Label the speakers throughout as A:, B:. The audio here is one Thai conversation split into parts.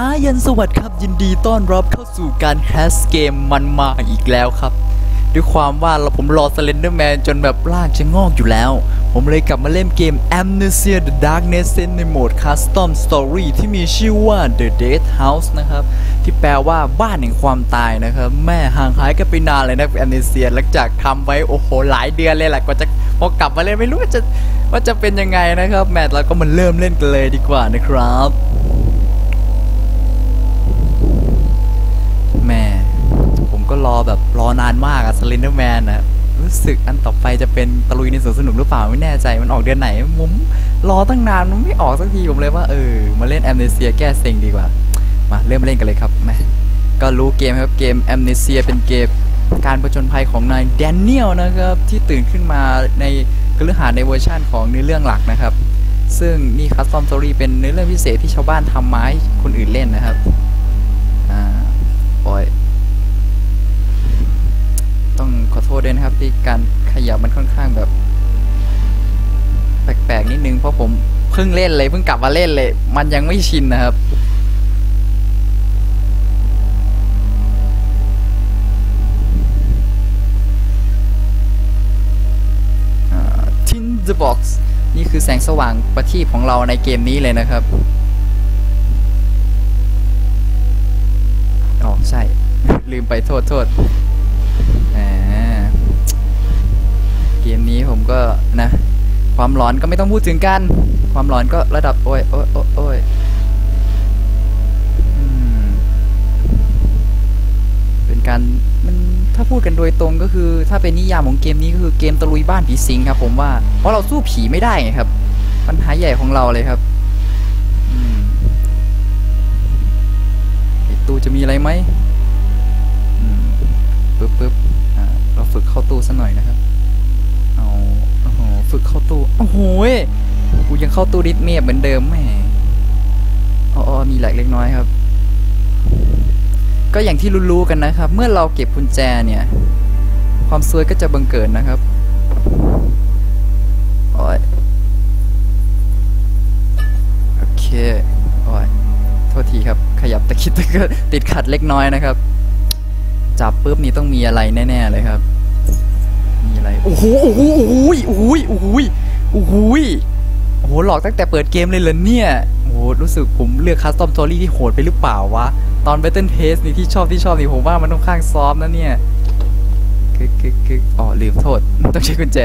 A: สายันสวัสดิ์ครับยินดีต้อนรับเข้าสู่การแคสเกมมันมาอีกแล้วครับ ด้วยความว่าเราผมรอ Slenderman จนแบบร่างจะงอกอยู่แล้ว ผมเลยกลับมาเล่นเกม Amnesia The Darkness ในโหมด Custom Story ที่มีชื่อว่า The Dead House นะครับ ที่แปลว่าบ้านแห่งความตายนะครับ แม่ห่างหายกันไปนานเลยนะ Amnesia หลังจากทำไว้โอ้โหหลายเดือนเลยแหละกว่าจะพอกลับมาเล่นไม่รู้ว่าจะว่าจะเป็นยังไงนะครับแมทเราก็มาเริ่มเล่นกันเลยดีกว่านะครับ รอแบบรอนานมากอะสลินเดอร์แมนนะรู้สึกอันต่อไปจะเป็นตะลุยในสวนสนุกหรือเปล่าไม่แน่ใจมันออกเดือนไหนผมรอตั้งนานมันไม่ออกสักทีผมเลยว่าเออมาเล่นแอมเนเซียแก้เซ็งดีกว่า มาเริ่มเล่นกันเลยครับแม่ก็รู้เกมครับเกมแอมเนเซียเป็นเกมการประจนภัยของนายแดเนียลนะครับ ที่ตื่นขึ้นมาในกฤหาร์ในเวอร์ชั่นของเนื้อเรื่องหลักนะครับ ซึ่งนี่คัสตอมสตอรี่เป็นเนื้อเรื่องพิเศษที่ชาวบ้านทำไม้คนอื่นเล่นนะครับอ่าโอย โทษด้วยนะครับ ที่การขยับมันค่อนข้างแบบ แปลกๆนิดนึงเพราะผมเพิ่งเล่นเลยเพิ่งกลับมาเล่นเลย มันยังไม่ชินนะครับทินเดอะบ็อกซ์นี่คือแสงสว่างประทีปของเราในเกมนี้เลยนะครับอ๋อใช่ ลืมไปโทษโทษ ก็นะความหลอนก็ไม่ต้องพูดถึงกัน ความหลอนก็ระดับโอ้ยโอ้ยโอ้ยโอ้ยเป็นการมันถ้าพูดกันโดยตรงก็คือ ถ้าเป็นนิยามของเกมนี้ก็คือเกมตะลุยบ้านผีสิงครับ ผมว่าเพราะเราสู้ผีไม่ได้ไงครับ ปัญหาใหญ่ของเราเลยครับตู้จะมีอะไรไหมอืมปึ๊บปึ๊บอ่าเราฝึกเข้าตู้สัหน่อยนะครับ ฝึกเข้าตู้ โอ้โหกูยังเข้าตู้ดิสเมียบเหมือนเดิมแหม่อ๋อมีแหลกเล็กน้อยครับ ก็อย่างที่รู้ๆกันนะครับ เมื่อเราเก็บกุญแจเนี่ย ความซวยก็จะบังเกิดนะครับโอ้ยโอเคโอ้ยโทษทีครับ ขยับตะคิดตะกิดติดขัดเล็กน้อยนะครับ จับปุ๊บนี่ต้องมีอะไรแน่ ๆ เลยครับ โอ้โหโอ้โหโอ้โหโอ้โหโอ้โหโอ้โหโอ้โหหลอกตั้งแต่เปิดเกมเลยเหรอเนี่ยโอ้โหรู้สึกผมเลือกคัสตอมสตอรี่ที่โหดไปหรือเปล่าวะ ตอน Battle Pass นี่ที่ชอบที่ชอบนี่ผมว่ามันต้องข้างซอฟนะเนี่ยกึกกึกกึกอ๋อลืมโทษ ต้องใช้กุญแจ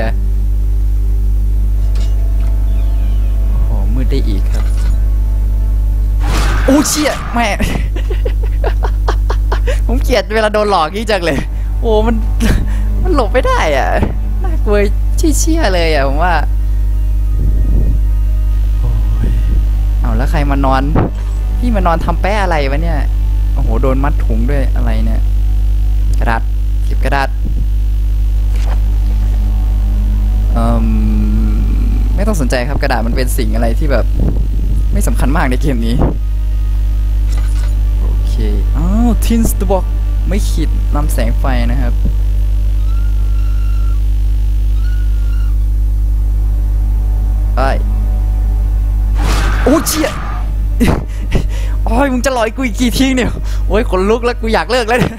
A: โอ้โหมืดได้อีกครับโอ้เชี่ยแม่ผมเกลียดเวลาโดนหลอกนี่จังเลย โอ้มันมันหลบไม่ได้อะากลัวเชี่ยๆเลยอะผมว่าโอ้ยเอาแล้วใครมานอน พี่มานอนทำแป้อะไรวะเนี่ย โอ้โห โดนมัดถุงด้วยอะไรเนี่ย กระดาษเก็บกระดาษเอ่มไม่ต้องสนใจครับกระดาษมันเป็นสิ่งอะไรที่แบบ ไม่สำคัญมากในเกมนี้ โอเค อ้าวทินส์ตบอกไม่ขีดนำแสงไฟนะครับ ไอ้ยโอ้เชี่ยโอ้ยมึงจะลอยกูอีกกี่ทีเนี่ยโอ้ยขนลุกแล้วกูอยากเลิกแล้วเนี่ย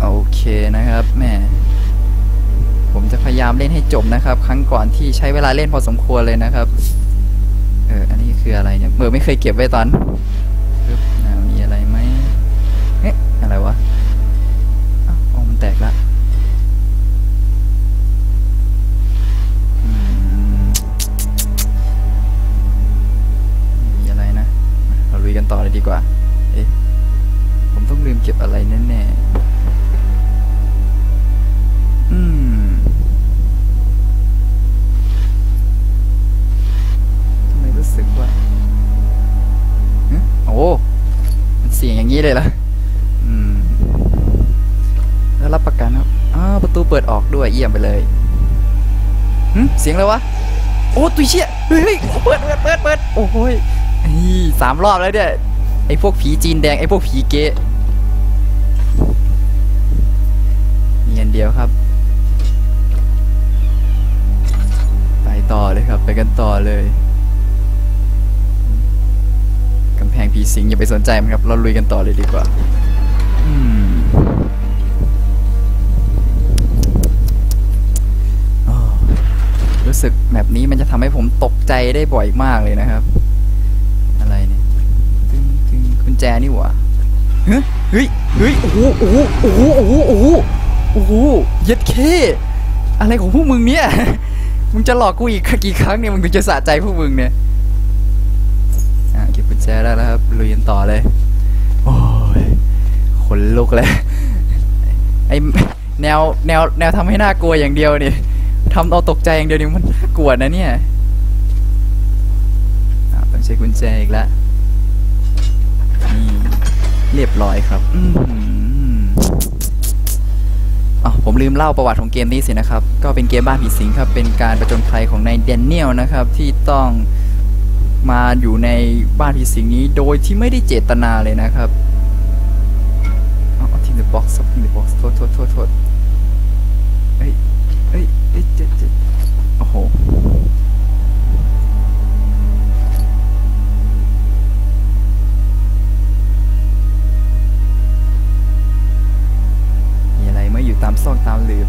A: โอเคนะครับแม่ผมจะพยายามเล่นให้จบนะครับ ครั้งก่อนที่ใช้เวลาเล่นพอสมควรเลยนะครับ เอออันนี้คืออะไรเนี่ยเมื่อไม่เคยเก็บไว้ตอน แตกละอืมไม่มีอะไรนะ เราลุยกันต่อเลยดีกว่า เอ๊ะ ผมต้องลืมเก็บอะไรแน่ๆ อืมทำไมรู้สึกว่าโอ้ มันเสียงอย่างนี้เลยเหรอ รับประกันครับอ้าวประตูเปิดออกด้วยเยี่ยมไปเลยหึเสียงอะไรวะ โอ้ตุยเชี่ยเฮ้ยเปิดเปิดเปิดเปิดโอ้โหยสามรอบแล้วเนี่ยไอพวกผีจีนแดงไอพวกผีเกะมีอันเดียวครับ ไปต่อเลยครับ ไปกันต่อเลยกำแพงผีสิงอย่าไปสนใจมันครับ เราลุยกันต่อเลยดีกว่า อืม รู้สึกแบบนี้มันจะทำให้ผมตกใจได้บ่อยมากเลยนะครับ อะไรเนี่ยตึงตึงกุญแจนี่หว่าเฮ้ยเฮ้ยเฮ้ยโอ้โหโอ้โหโอ้โหโอ้โหโอ้โหโอ้โหเย็ดเคอะไรของพวกมึงเนี่ยมึงจะหลอกกูอีกกี่ครั้งเนี่ยมึงถึงจะสะใจพวกมึงเนี่ยอะเก็บกุญแจได้แล้วครับลุยกันต่อเลยโอ้ยขนลุกเลยไอแนวแนวแนวทำให้น่ากลัวอย่างเดียวนี่ ทำเอาตกใจอย่างเดียวนี่มันกลัวนะเนี่ยอะต้องใช้กุญแจอีกแล้วนี่เรียบร้อยครับอืออ๋อผมลืมเล่าประวัติของเกมนี้สินะครับ ก็เป็นเกมบ้านผีสิงครับ เป็นการประจนภัยของนายแดนเนียลนะครับ ที่ต้องมาอยู่ในบ้านผีสิงนี้โดยที่ไม่ได้เจตนาเลยนะครับเอทิ้ง the box ครับทิ้ง the box โทษโทษโทษโทษเอ้ย เอ้ยเอ้ยเจ๊เจ๊โอ้โหมีอะไรไม่อยู่ตามซอกตามหลืบ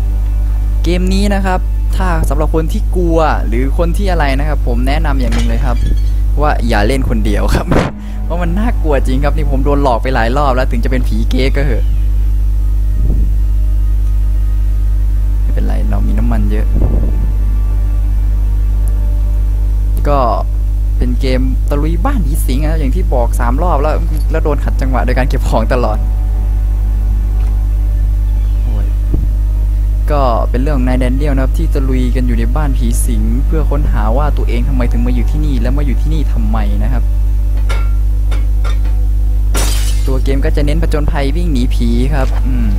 A: เกมนี้นะครับ ถ้าสำหรับคนที่กลัวหรือคนที่อะไรนะครับ ผมแนะนำอย่างหนึ่งเลยครับ ว่าอย่าเล่นคนเดียวครับ เพราะมันน่ากลัวจริงครับนี่ผมโดนหลอกไปหลายรอบแล้วถึงจะเป็นผีเก๊ก็เหอะ เรามีน้ำมันเยอะ ก็เป็นเกมตะลุยบ้านผีสิงนะอย่างที่บอกสามรอบแล้วแล้วโดนขัดจังหวะโดยการเก็บของตลอดโอ้ยก็เป็นเรื่องของนายแดนเนียลนะครับที่ตะลุยกันอยู่ในบ้านผีสิง เพื่อค้นหาว่าตัวเองทำไมถึงมาอยู่ที่นี่ และมาอยู่ที่นี่ทำไมนะครับ ตัวเกมก็จะเน้นผจญภัยวิ่งหนีผีครับ อืม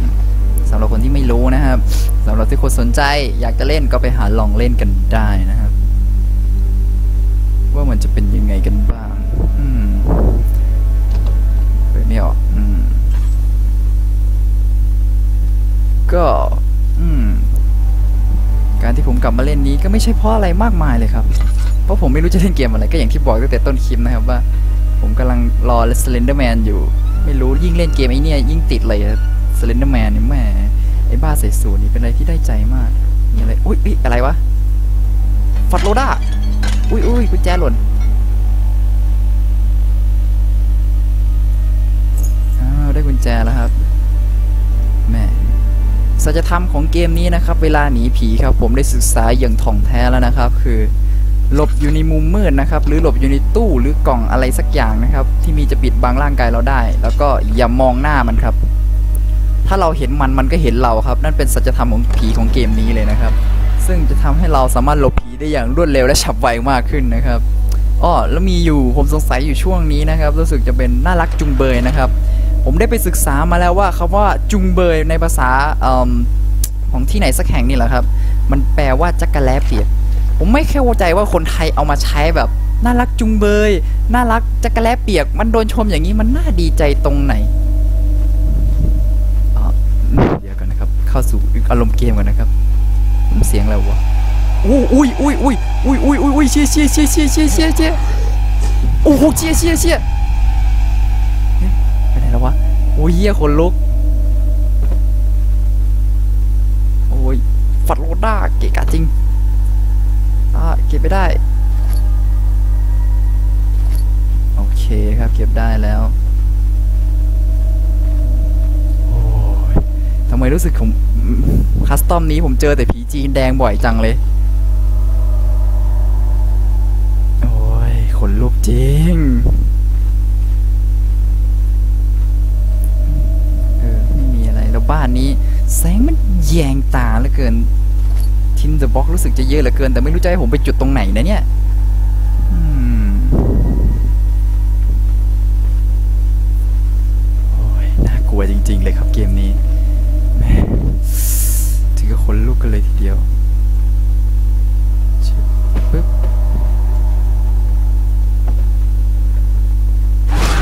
A: สำหรับคนที่ไม่รู้นะครับสำหรับที่คนสนใจอยากจะเล่นก็ไปหาลองเล่นกันได้นะครับ ว่ามันจะเป็นยังไงกันบ้างอืมเปิดไม่ออกอืมก็อืมการที่ผมกลับมาเล่นนี้ก็ไม่ใช่เพราะอะไรมากมายเลยครับ เพราะผมไม่รู้จะเล่นเกมอะไรก็อย่างที่บอกตั้งแต่ต้นคลิปนะครับว่า ผมกำลังรอ Slenderman อยู่ ไม่รู้ยิ่งเล่นเกมไอ้เนี่ยยิ่งติดเลย Slenderman นี่แม่ไอ้บ้าใส่สูทนี่เป็นอะไรที่ได้ใจมากมีอะไรอุ้ยอุ๊ยอะไรวะฟัดโลด้าอุ้ยอุ้ยกุญแจหล่นอ้าวได้กุญแจแล้วครับแม่สัจธรรมของเกมนี้นะครับ เวลาหนีผีครับ ผมได้ศึกษาอย่างถ่องแท้แล้วนะครับ คือหลบอยู่ในมุมมืดนะครับ หรือหลบอยู่ในตู้หรือกล่องอะไรสักอย่างนะครับ ที่มีจะปิดบังร่างกายเราได้ แล้วก็อย่ามองหน้ามันครับ ถ้าเราเห็นมันมันก็เห็นเราครับ นั่นเป็นสัจธรรมของผีของเกมนี้เลยนะครับ ซึ่งจะทำให้เราสามารถหลบผีได้อย่างรวดเร็วและฉับไวมากขึ้นนะครับอ้อแล้วมีอยู่ผมสงสัยอยู่ช่วงนี้นะครับ รู้สึกจะเป็นน่ารักจุงเบยนะครับ ผมได้ไปศึกษามาแล้วว่าคำว่าจุงเบยในภาษาเอของที่ไหนสักแห่งนี่แหละครับ มันแปลว่าจักรแลเปียกผมไม่เข้าใจว่าคนไทยเอามาใช้แบบน่ารักจุงเบย น่ารักจักรแลเปียก มันโดนชมอย่างนี้มันน่าดีใจตรงไหนอ๋อเดี๋ยวกันนะครับ เข้าสู่อารมณ์เกมก่อนนะครับเสียงอะไรวะอุ้ยอุ้ยอุ้ยอุ้ยอุ้ยอุ้ยอุ้ยอุ้ยเชี่ยเชี่ยเชี่ยเชี่ยเชี่ยเชี่ยเชี่ยโอ้โหเชี่ยเชี่ยเชี่ยไปไหนแล้ววะโอ้ยเหี้ยขนลุกโอ้ยฟัดโรด้าเกะกะจริงอ่าเก็บไม่ได้โอเคครับเก็บได้แล้วโอ้ยทำไมรู้สึกผม คัสตอมนี้ผมเจอแต่ผีจีนแดงบ่อยจังเลย โอ้ยขนลุกจริงเออไม่มีอะไรแล้วบ้านนี้ แสงมันแยงตาเหลือเกิน ทินเดอะบ็อกรู้สึกจะเยอะเหลือเกิน แต่ไม่รู้จะให้ผมไปจุดตรงไหนนะเนี่ยอืมโอ้ยน่ากลัวจริง ๆ เลยครับเกมนี้ ขนลุกกันเลยทีเดียวชึบปึ๊บ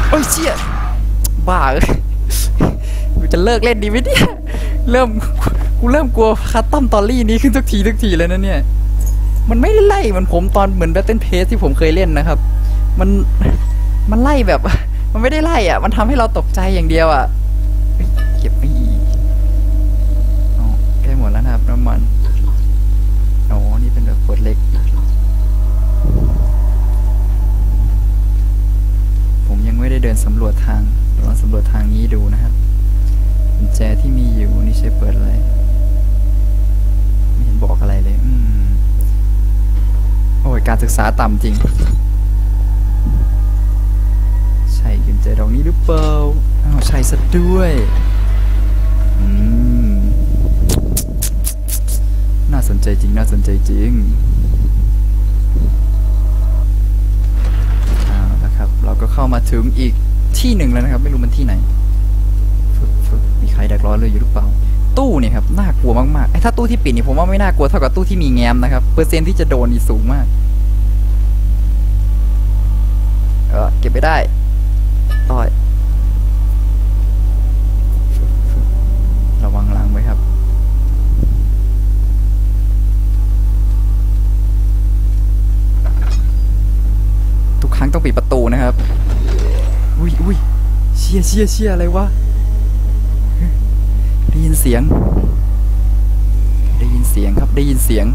A: โอ้ยเชี่ยบ้าเอ้ยกูจะเลิกเล่นดีไหมเนี่ย เริ่มกูเริ่มกลัวคัสตอมตอรี่นี้ขึ้นทุกทีทุกทีเลยนะเนี่ย มันไม่ไล่เหมันผมตอนเหมือน Battle Pass ที่ผมเคยเล่นนะครับ มันมันไล่แบบ มันไม่ได้ไล่อะ มันทำให้เราตกใจอย่างเดียวอะเฮ้ยเก็บไม่อีกอ๋อใกล้หมดแล้วนะครับน้ำมันอ๋อนี่เป็นแบบขวดเล็ก ผมยังไม่ได้เดิ นสำรวจทางลองสำรวจทางนี้ดูนะครับกุญแจที่มีอยู่นี่ใช้เปิดอะไร ไม่เห็นบอกอะไรเลย อืม โอ้ย การศึกษาต่ำจริง ใช่กุญแจดอกนี้หรือเปล่า อ้าว ใช่ซะด้วย อืม น่าสนใจจริง น่าสนใจจริง เราก็เข้ามาถึงอีกที่หนึ่งแล้วนะครับ ไม่รู้มันที่ไหนมีใครดักรอเลยอยู่หรือเปล่า ตู้เนี่ยครับน่ากลัวมากๆไอ้ถ้าตู้ที่ปิดนี่ผมว่าไม่น่ากลัวเท่ากับตู้ที่มีแง้มนะครับเปอร์เซ็นต์ที่จะโดนนี่สูงมากเออเก็บไม่ได้ต่อย ต้องปิดประตูนะครับ อุ้ยอุ้ยเชียเชียเชียอะไรวะ ได้ยินเสียง ได้ยินเสียงครับ ได้ยินเสียง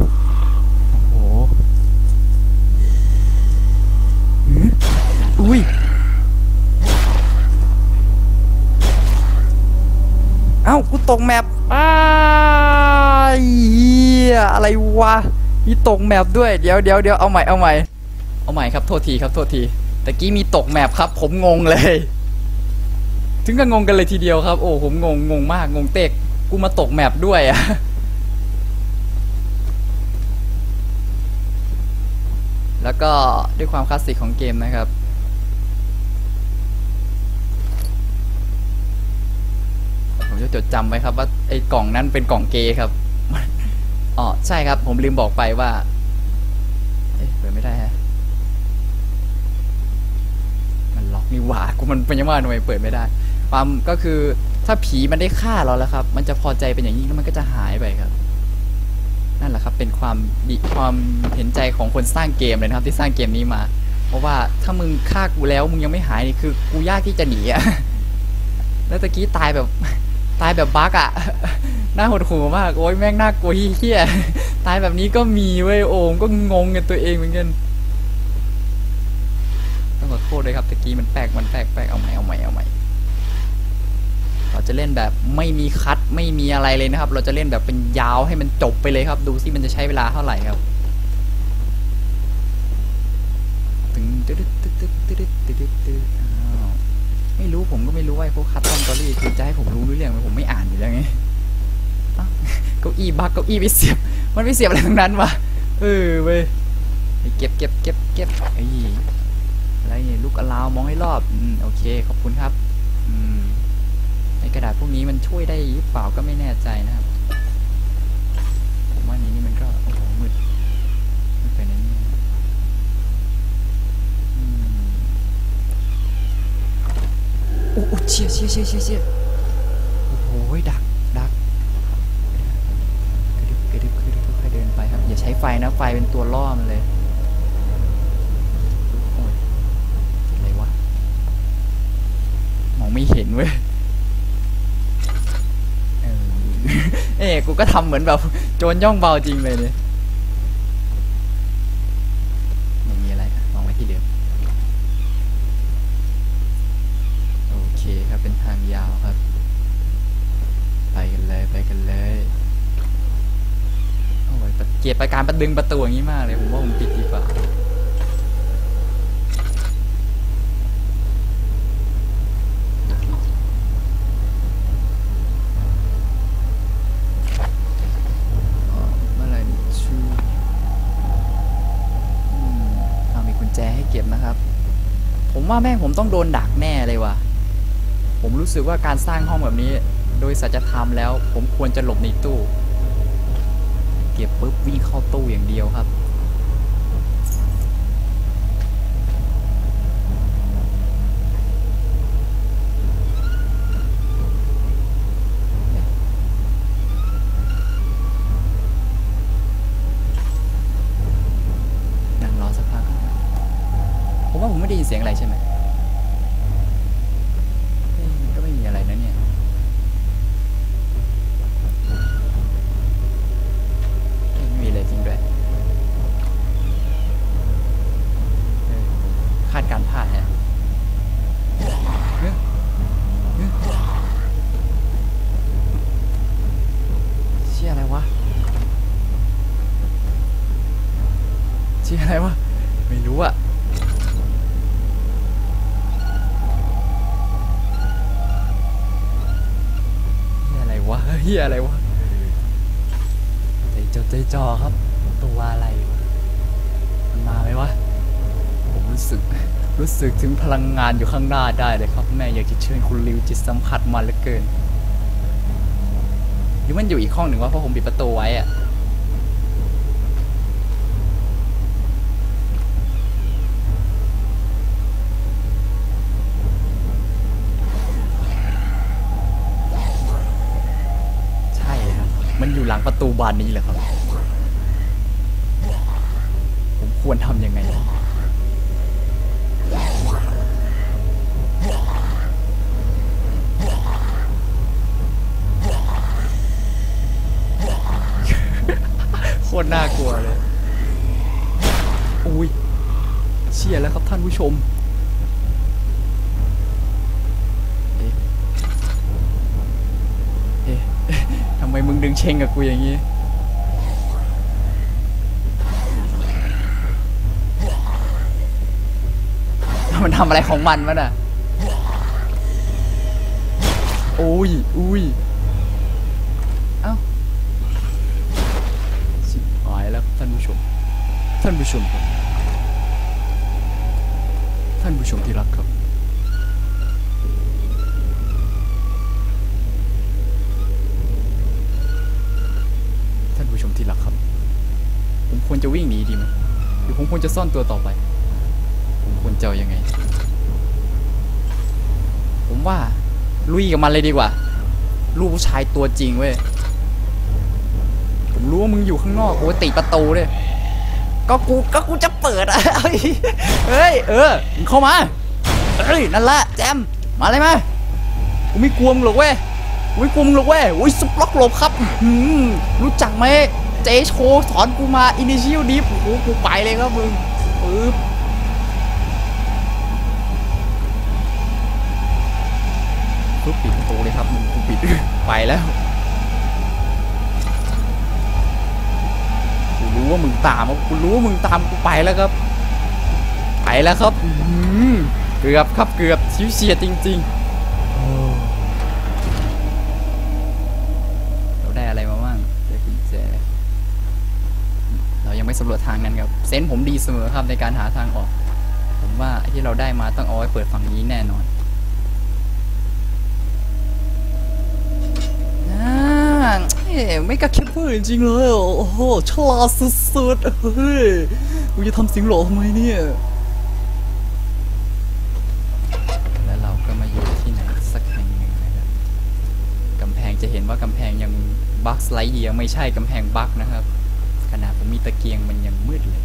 A: โอ้โหอุ้ย เอ้า กูตกแมปอ้าเฮียอะไรวะ มีตกแมปด้วย เดี๋ยวเดี๋ยวเดี๋ยวเอาใหม่ เอาใหม่ เอาใหม่ครับโทษทีครับโทษทีตะกี้มีตกแมปครับ ผมงงเลย ถึงกับงงกันเลยทีเดียวครับ โอ้ผมงงงงมากงงเต็กกูมาตกแมปด้วยอะแล้วก็ด้วยความคลาสสิกของเกมนะครับ ผมจะจดจำไว้ครับว่าไอ้กล่องนั้นเป็นกล่องเกย์ครับอ๋อใช่ครับ ผมลืมบอกไปว่า เอ๊ะเปิดไม่ได้ฮะ มั นี่หว่ากูมันเป็นยังไงทำไมเปิดไม่ได้ ความก็คือถ้าผีมันได้ฆ่าเราแล้วครับ มันจะพอใจเป็นอย่างนี้แล้วมันก็จะหายไปครับ นั่นแหละครับ เป็นความดีความเห็นใจของคนสร้างเกมเลยนะครับ ที่สร้างเกมนี้มา เพราะว่าถ้ามึงฆ่ากูแล้วมึงยังไม่หายนี่คือ กูยากที่จะหนีอะแล้วตะกี้ตายแบบตายแบบบั๊กอะน่าหดหู่มากโอ้ยแม่งน่ากลัวเฮี้ยตายแบบนี้ก็มีเว้ยโอมก็งงกันตัวเองเหมือนกัน โทษเลยครับตะกี้มันแปลกมันแปลกแปลกเอาใหม่เอาใหม่เอาใหม่เราจะเล่นแบบไม่มีคัดไม่มีอะไรเลยนะครับ เราจะเล่นแบบเป็นยาวให้มันจบไปเลยครับ ดูซิมันจะใช้เวลาเท่าไหร่ครับตึงตึ๊ดตึ๊ดตึ๊ดตึ๊ดตึ๊ดตึ๊ดอ้าวไม่รู้ผมก็ไม่รู้ว่าไอพวกคัดตอนตอรี่คือจะให้ผมรู้เรื่องไหมผมไม่อ่านอยู่แล้วไงเก้าอี้บักเก้าอี้ไปเสียบ มันไม่เสียบอะไรทั้งนั้นวะเออเว้ยเก็บเก็บเก็บเก็บไอ้ อะไรนี่ลูกอลาวมองให้รอบอืมโอเค ขอบคุณครับ อืมไอกระดาษพวกนี้มันช่วยได้หรือเปล่าก็ไม่แน่ใจนะครับ ผมว่านี้นี่มันก็โอ้โหมืดมืดไปนะเนี่ยอืมโอ้โอ้เชี่ยเชี่ยเชี่ยเชี่ยเชี่ยโอ้โหดักดักกระดึบกระดึบกระดึบค่อยๆเดินไปครับ อย่าใช้ไฟนะไฟเป็นตัวล่อมันเลยโอ้ย อะไรวะ มองไม่เห็นเว้ย เออ เอ้กูก็ทำเห มือนแบบโจรย่องเบาจริงเลยเนี่ยไม่มีอะไรมองไว้ที่เดิม โอเคครับเป็นทางยาวครับ ไปกันเลยไปกันเลยโอ้ยเกียดไปการประดึงประตูอย่างนี้มากเลย ผมว่าผมปิดดีกว่า ว่าแม่ผมต้องโดนดักแน่เลยวะผมรู้สึกว่าการสร้างห้องแบบนี้ โดยสัจธรรมแล้ว ผมควรจะหลบในตู้ เก็บปุ๊บวิ่งเข้าตู้อย่างเดียวครับ ดังรอสักพักผมว่าผมไม่ได้ยินเสียงอะไรใช่ไหม สึกถึงพลังงานอยู่ข้างหน้าได้เลยครับแม่อยากจะเชิญคุณริวจิตสัมผัสมาเหลือเกินหรือมันอยู่อีกห้องหนึ่งวะเพราะผมปิดประตูไว้อะใช่ครับมันอยู่หลังประตูบานนี้แหละครับ ผมควรทำยังไง ตรน่ากลัวเลยอุ้ยเชี่ยแล้วครับท่านผู้ชมเอ๊ะเอ๊ะทำไมมึงดึงเชงกับกูอย่างนี้มันทำอะไรของมันวะน่ะโอ้ยอุ้ย ชม ท่านผู้ชมครับ ท่านผู้ชมที่รักครับ ท่านผู้ชมที่รักครับ ผมควรจะวิ่งหนีดีไหมหรือผมควรจะซ่อนตัวต่อไป ผมควรจะยังไง ผมว่าลุยกับมันเลยดีกว่า ลูกผู้ชายตัวจริงเว้ย รู้ว่ามึงอยู่ข้างนอกโอ้ติดประตูด้วยก็กูก็กูจะเปิดอะเฮ้ยเออเข้ามาเฮ้ยนั่นแหละแจมมาเลยมากูไม่กลัวมึงหรอกเว้ยกูไม่กลัวมึงหรอกเว้ยอุ้ยซุปล็อกหลบครับรู้จักไหมเจโชสอนกูมาอินิชิ l ดิฟโอ้โหกูไปเลยครับมึงปึ๊บปึ๊บปิดประตูเลยครับมึงกูปิดไปแล้ว รู้ว่ามึงตามอะกูรู้ว่ามึงตามกูไปแล้วครับ ไปแล้วครับอื้อหือเกือบครับเกือบชิวเฉียดจริงๆโอ้เราได้อะไรมาบ้างได้กุญแจเรายังไม่สำรวจทางนั้นครับเซนส์ผมดีเสมอครับในการหาทางออก ผมว่าไอ้ที่เราได้มาต้องเอาไว้เปิดฝั่งนี้แน่นอนอ่าเอ้ย ไม่กระคิดพูดจริงเลยโอ้โหฉลาดสุดๆเฮ้ยกูจะทำสิงหลอทำไมเนี่ยแล้วเราก็มาอยู่ที่ไหนสักแห่งหนึ่งนะครับกำแพงจะเห็นว่ากำแพงยังบั๊กสไลด์เดียไม่ใช่กำแพงบั๊กนะครับ ขนาดผมมีตะเกียงมันยังมืดเลย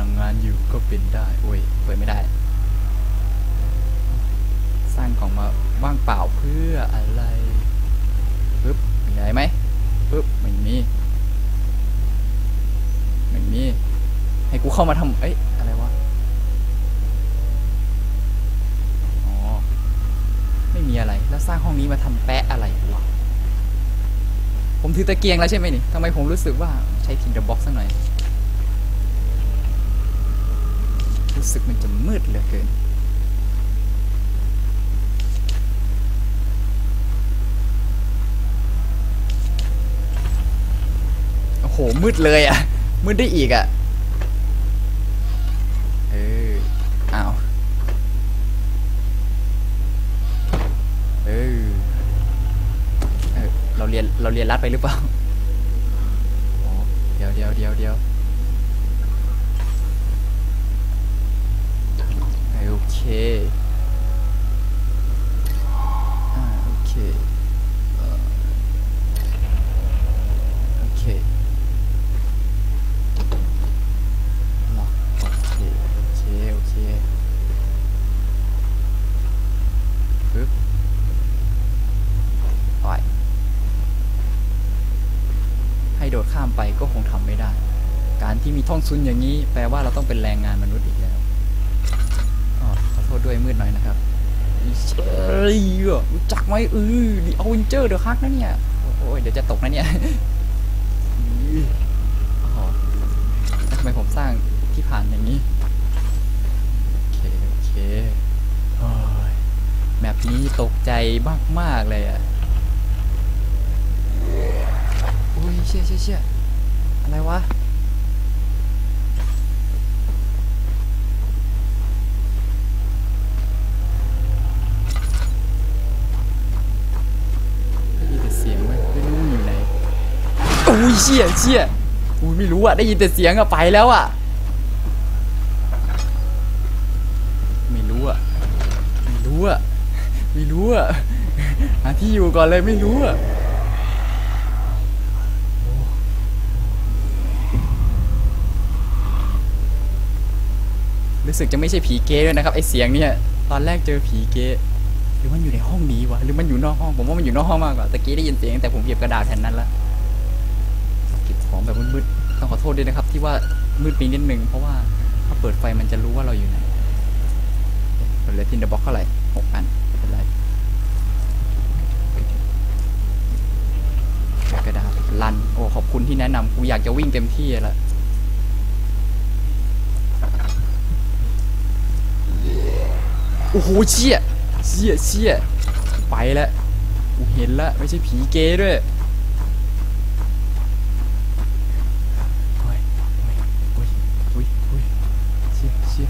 A: ลังงานอยู่ก็เป็นได้โอ้ยเปิดไม่ได้ สร้างกล่องมาว่างเปล่าเพื่ออะไรปึ๊บมีอะไรไหมปึ๊บไม่มีไม่มีให้กูเข้ามาทำเอ้ยอะไรวะอ๋อไม่มีอะไรแล้วสร้างห้องนี้มาทำแปะอะไรวะผมถือตะเกียงแล้วใช่ไหมนี่ทำไมผมรู้สึกว่าใช้ทินเดอร์บ็อกซ์สักหน่อย รู้สึกมันจะมืดเหลือเกิน โอ้โห มืดเลยอะ่ะ มืดได้อีกอะ่ะ เอออ้าวเออเออ เราเรียน เราเรียนรัดไปหรือเปล่าอ๋อเดี๋ยวเดี๋ยวเดี๋ยวเดี๋ยว โอเคโอเคล็อกโอเค โอเค โอเคปึ๊บปล่อยให้โดดข้ามไปก็คงทำไม่ได้ การที่มีท่องซุนอย่างนี้ แปลว่าเราต้องเป็นแรงงานมนุษย์อีกแล้ว ด้วยมืดหน่อยนะครับเฮ้ยรู้จักไหมเออดิเอาวินเจอร์เดอะฮักนะเนี่ย โอ้ยเดี๋ยวจะตกนะเนี่ยอ๋อแล้วทำไมผมสร้างที่ผ่านอย่างนี้ โอเค โอเคโอ้ยแมปนี้ตกใจมากๆเลยอะอุ้ยเชี่ยเชี่ยเชี่ยอะไรวะ ชี่ยเชี่ยอุ้ยไม่รู้อะได้ยินแต่เสียงอะไปแล้วอะไม่รู้อะไม่รู้อะไม่รู้อะหาที่อยู่ก่อนเลยไม่รู้อะรู้สึกจะไม่ใช่ผีเก๊ด้วยนะครับไอเสียงเนี่ยตอนแรกเจอผีเก๊หรือมันอยู่ในห้องนี้วะหรือมันอยู่นอกห้องผมว่ามันอยู่นอกห้องมากกว่าตะกี้ได้ยินเสียงแต่ผมเก็บกระดาษแผ่นนั้นละ ของแบบมืดๆต้องขอโทษด้วยนะครับ ที่ว่ามืดปีนิดนึงเพราะว่าถ้าเปิดไฟมันจะรู้ว่าเราอยู่ไหนเหลือทินเดอร์บ็อกเท่าไหร่หกอันไม่เป็นไรกระดาษลันโอ้ขอบคุณที่แนะนำกูอยากจะวิ่งเต็มที่แล้วโอ้โหเชี่ยเชี่ยเชี่ยไปแล้วกูเห็นแล้วไม่ใช่ผีเกย์ด้วยโอ้ยโอ้ยโอ้ยโอ้ยเชี่ยเชี่ย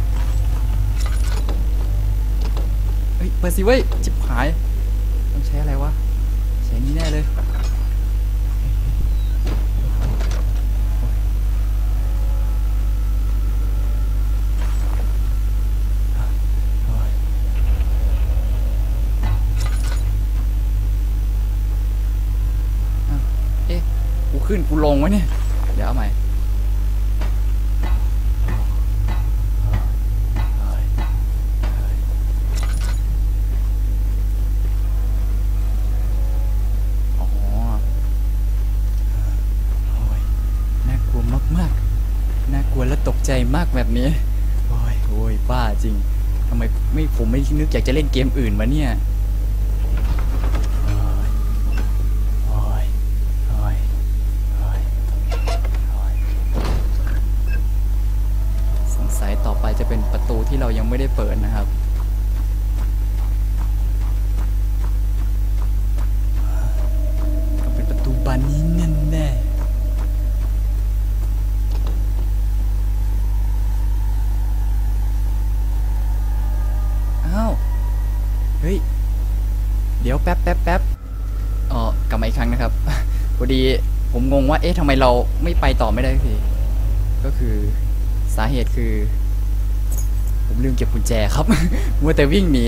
A: เฮ้ยเปิดสิเว้ยจิบหาย ต้องใช้อะไรวะใช้นี้แน่เลยเอ๊ะกูขึ้นกูลงวะเนี่ย เดี๋ยวเอาใหม่อ๋อโอ้ยน่ากลัวมากๆ น่ากลัวและตกใจมากแบบ นี้โอ้ยโอ้ยบ้าจริงทำไมไม่ผมไม่นึกอยากจะเล่นเกมอื่นมาเนี่ยโอ้ยโอ้ยโอ้ยโอ้ยโอ้ยสงสัยต่อไปจะเป็นประตูที่เรายังไม่ได้เปิดนะครับ ก็เป็นประตูบานนี้แน่แน่ๆอ้าว เฮ้ย เดี๋ยว แป๊บแป๊บแป๊บเออกลับมาอีกครั้งนะครับ พอดีผมงงว่า เอ๊ะทำไมเราไม่ไปต่อไม่ได้สักทีก็คือสาเหตุคือ ผมลืมเก็บกุญแจครับ มัวแต่วิ่งหนี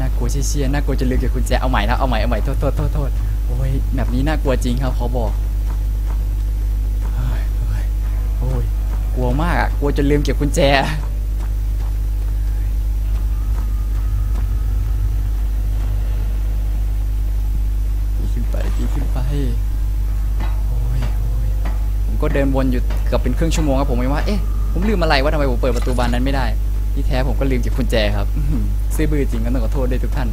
A: น่ากลัวเชี่ยๆน่ากลัวจะลืมเก็บกุญแจ เอาใหม่นะเอาใหม่ เอาใหม่ โทษโทษโทษโทษโอ้ยแบบนี้น่ากลัวจริงครับเขอบอกโอ้ยกลัวมากอะกลัวจนลืมเก็บกุญแจ ดีขึ้นไป ดีขึ้นไปโอยโอยผมก็เดินวนอยู่เกือบเป็นครึ่งชั่วโมงครับผมไม่ว่าเอ๊ะผมลืมอะไรว่าทำไมผมเปิดประตูบานนั้นไม่ได้ที่แท้ผมก็ลืมเก็บกุญแจครับอื้อหือซื่อบื้อจริงก็ต้องขอโทษด้วยทุกท่าน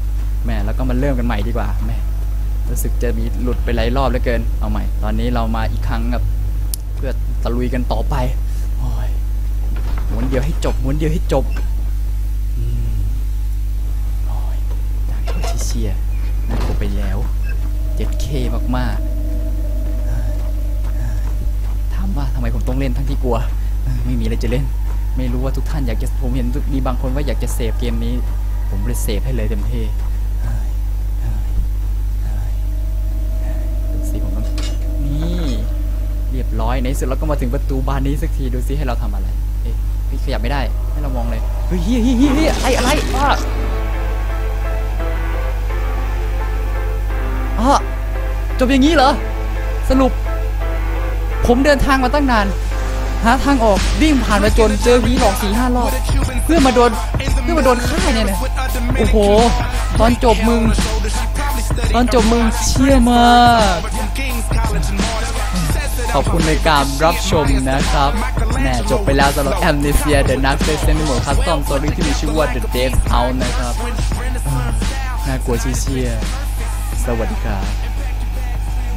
A: แม่แล้วก็มาเริ่มกันใหม่ดีกว่าแม่รู้สึกจะมีหลุดไปหลายรอบเหลือเกิน เอาใหม่ ตอนนี้เรามาอีกครั้งครับเพื่อตะลุยกันต่อไปโอ้ยม้วนเดียวให้จบม้วนเดียวให้จบอืมโอ้ยนากลัวเชียร์น่ากลัวไปแล้ว 7K มากๆถามว่าทำไมผมต้องเล่นทั้งที่กลัว ไม่มีอะไรจะเล่น ไม่รู้ว่าทุกท่านอยากจะผมเห็นมีบางคนว่าอยากจะเสพเกมนี้ ผมเลยเสพให้เลยเต็มที่เฮ้ยเฮ้ยเฮ้ยเฮ้ยดูสิผมต้องนี่เรียบร้อยในที่สุดเราก็มาถึงประตูบานนี้สักทีดูสิให้เราทำอะไรเอ๊ะขยับไม่ได้ให้เรามองเลยเฮ้ยเฮ้ยเฮ้ยเฮ้ยเฮ้ยอะไรอะ จบอย่างนี้เหรอ สรุป ผมเดินทางมาตั้งนาน หาทางออกวิ่งผ่านมาจนเจอผีหลอกสี่ห้ารอบเพื่อมาโดนเพื่อมาโดนฆ่าเนี่ยนะโอ้โห ตอนจบมึง ตอนจบมึงเชี่ยมากขอบคุณในการรับชมนะครับแหน่จบไปแล้วสำหรับ Amnesia The Narc Resident Custom Story ที่มีชื่อว่า The Death House นะครับ น่ากลัวเชี่ยสวัสดีครับ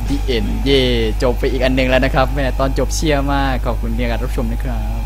A: The End เย่จบไปอีกอันหนึ่งแล้วนะครับแม่ตอนจบเชียร์มากขอบคุณที่การรับชมนะครับ